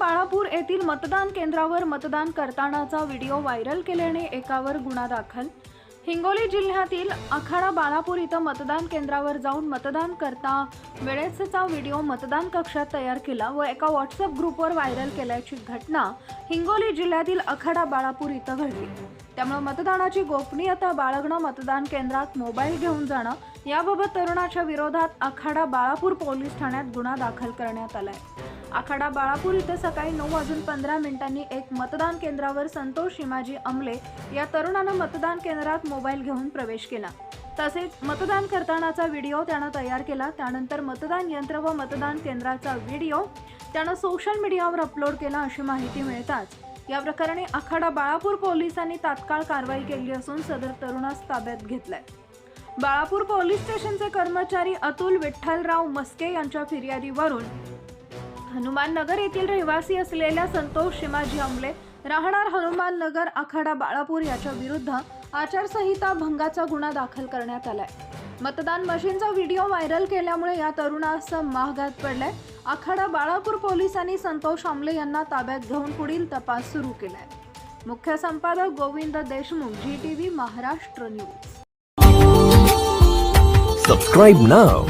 बाळापूर येथील मतदान केंद्रावर मतदान करतानाचा व्हिडिओ व्हायरल केल्याने एकावर गुन्हा दाखल. हिंगोली जिल्ह्यातील आखाडा बाळापूर इथं मतदान केंद्रावर जाऊन मतदान करता वेळेसचा व्हिडिओ मतदान कक्षात तयार केला व एका व्हॉट्सअप ग्रुपवर व्हायरल केल्याची घटना हिंगोली जिल्ह्यातील आखाडा बाळापूर इथं घडली. त्यामुळे मतदानाची गोपनीयता बाळगणं मतदान केंद्रात मोबाईल घेऊन जाणं याबाबत तरुणाच्या विरोधात आखाडा बाळापूर पोलीस ठाण्यात गुन्हा दाखल करण्यात आलाय. आखाडा बाळापूर इथं सकाळी नऊ वाजून पंधरा मिनिटांनी एक मतदान केंद्रावर संतोष शिमाजी अमले या तरुणानं मतदान केंद्रात मोबाईल घेऊन प्रवेश केला. तसेच मतदान करतानाचा व्हिडिओ त्यानं तयार केला. त्यानंतर मतदान यंत्र व मतदान केंद्राचा व्हिडिओ त्यानं सोशल मीडियावर अपलोड केला अशी माहिती मिळताच. या प्रकरणी आखाडा बाळापूर पोलिसांनी तात्काळ कारवाई केली असून सदर तरुणास ताब्यात घेतलाय. बाळापूर पोलीस स्टेशनचे कर्मचारी अतुल विठ्ठलराव मस्के यांच्या फिर्यादीवरून हनुमान नगर येथील रहिवासी असलेल्या संतोष शिमाजी अंबले राहणार हनुमान नगर आखाडा बाळापूर याच्या विरुद्ध आचारसंहिता भंगाचा गुन्हा दाखल करण्यात आलाय. मतदान मशीनचा व्हिडिओ व्हायरल केल्यामुळे या तरुणास महागात पडलाय. आखाडा बाळापूर पोलिसांनी संतोष आमले यांना ताब्यात घेऊन पुढील तपास सुरू केलाय. मुख्य संपादक Govind Deshmukh G T V Maharashtra news. Subscribe now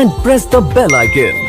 and press the bell icon